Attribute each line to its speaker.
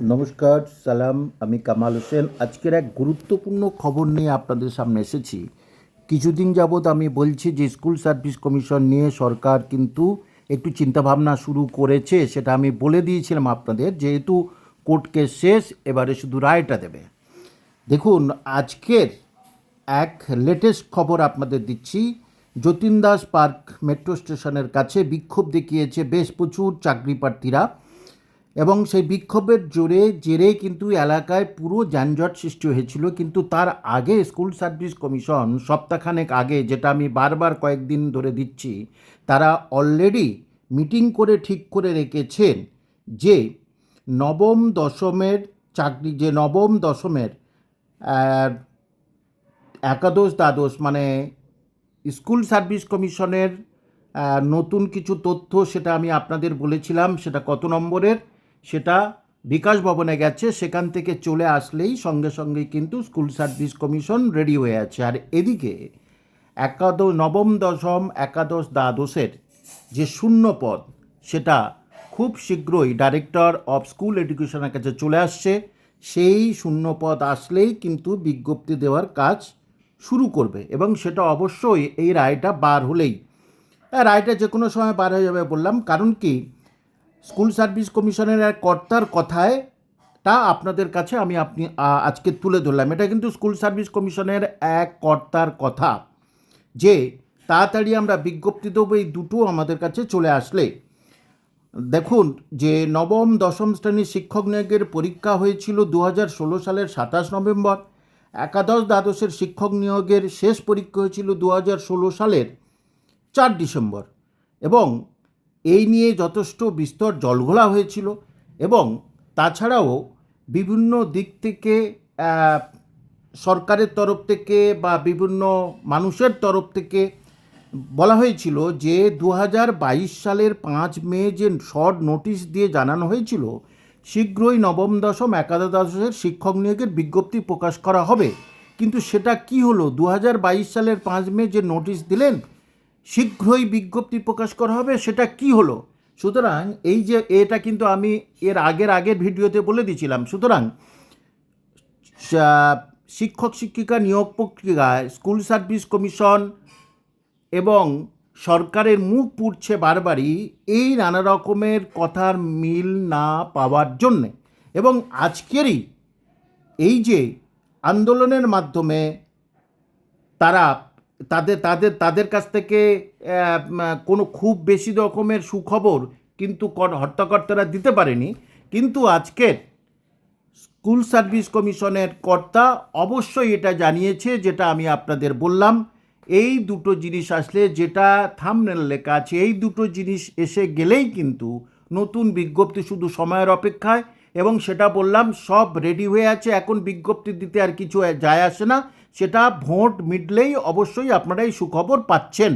Speaker 1: নমস্কার, সালাম, আমি কামাল হোসেন। আজকের এক গুরুত্বপূর্ণ খবর নিয়ে আপনাদের সামনে এসেছি। কিছুদিন যাবৎ আমি বলছি যে, স্কুল সার্ভিস কমিশন নিয়ে সরকার কিন্তু একটু চিন্তাভাবনা শুরু করেছে, সেটা আমি বলে দিয়েছিলাম আপনাদের, যেহেতু কোর্ট কেস শেষ, এবারে শুধু রায়টা দেবে। দেখুন, আজকের এক লেটেস্ট খবর আপনাদের দিচ্ছি। যতীন দাস পার্ক মেট্রো স্টেশনের কাছে বিক্ষোভ দেখিয়েছে, বেশ প্রচুর চাকরি প্রার্থীরা এবং সেই বিক্ষোভের জোরে জেরে কিন্তু এলাকায় পুরো যানজট সৃষ্টি হয়েছিল। কিন্তু তার আগে স্কুল সার্ভিস কমিশন সপ্তাহখানেক আগে, যেটা আমি বারবার কয়েকদিন ধরে দিচ্ছি, তারা অলরেডি মিটিং করে ঠিক করে রেখেছেন যে নবম দশমের চাকরি, যে নবম দশমের একাদশ, দ্বাদশ মানে স্কুল সার্ভিস কমিশনের নতুন কিছু তথ্য সেটা আমি আপনাদের বলেছিলাম, সেটা কত নম্বরের? সেটা বিকাশ ভবনে গেছে, সেখান থেকে চলে আসলেই সঙ্গে সঙ্গে কিন্তু স্কুল সার্ভিস কমিশন রেডি হয়ে আছে। আর এদিকে একাদশ, নবম দশম, একাদশ দ্বাদশের যে শূন্য পদ, সেটা খুব শীঘ্রই ডাইরেক্টর অফ স্কুল এডুকেশনের কাছে চলে আসছে। সেই শূন্য পদ আসলেই কিন্তু বিজ্ঞপ্তি দেওয়ার কাজ শুরু করবে এবং সেটা অবশ্যই এই রায়টা বার হলেই, রায়টা যে কোনো সময় বার হয়ে যাবে বললাম। কারণ কি? স্কুল সার্ভিস কমিশনের এক কর্তার কথায় তা আপনাদের কাছে আমি আপনি আজকে তুলে ধরলাম। এটা কিন্তু স্কুল সার্ভিস কমিশনের এক কর্তার কথা যে তাড়াতাড়ি আমরা বিজ্ঞপ্তি দেবো, এই দুটো আমাদের কাছে চলে আসলে। দেখুন, যে নবম, দশম শ্রেণির শিক্ষক নিয়োগের পরীক্ষা হয়েছিল দু ষোলো সালের সাতাশ নভেম্বর। একাদশ দ্বাদশের শিক্ষক নিয়োগের শেষ পরীক্ষা হয়েছিল দু ষোলো সালের চার ডিসেম্বর। এবং এই নিয়ে যথেষ্ট বিস্তর জলঘোলা হয়েছিল এবং তাছাড়াও বিভিন্ন দিক থেকে সরকারের তরফ থেকে বা বিভিন্ন মানুষের তরফ থেকে বলা হয়েছিল যে দু হাজার বাইশ সালের পাঁচ মে যে শর্ট নোটিশ দিয়ে জানানো হয়েছিল, শীঘ্রই নবম দশম একাদশ দ্বাদশের শিক্ষক নিয়োগের বিজ্ঞপ্তি প্রকাশ করা হবে। কিন্তু সেটা কি হলো? দু হাজার বাইশ সালের পাঁচ মে যে নোটিশ দিলেন শীঘ্রই বিজ্ঞপ্তি প্রকাশ করা হবে, সেটা কি হলো? সুতরাং এই যে এটা কিন্তু আমি এর আগের আগের ভিডিওতে বলে দিয়েছিলাম। সুতরাং শিক্ষক শিক্ষিকা নিয়োগ প্রক্রিয়ায় স্কুল সার্ভিস কমিশন এবং সরকারের মুখ পুড়ছে বারবারই এই নানা রকমের কথার মিল না পাওয়ার জন্যে। এবং আজকেরই এই যে আন্দোলনের মাধ্যমে তারা তাদের তাদের তাদের কাছ থেকে কোনো খুব বেশি রকমের সুখবর কিন্তু কর- হর্তাকর্তারা দিতে পারেনি। কিন্তু আজকের স্কুল সার্ভিস কমিশনের কর্তা অবশ্যই এটা জানিয়েছে, যেটা আমি আপনাদের বললাম। এই দুটো জিনিস আসলে যেটা থামনেল লেখা আছে, এই দুটো জিনিস এসে গেলেই কিন্তু নতুন বিজ্ঞপ্তি শুধু সময়ের অপেক্ষায়, এবং সেটা বললাম সব রেডি হয়ে আছে, এখন বিজ্ঞপ্তি দিতে আর কিছু যায় আসে না। সেটা ভোট মিটলেই অবশ্যই আপনারা এই সুখবর পাচ্ছেন।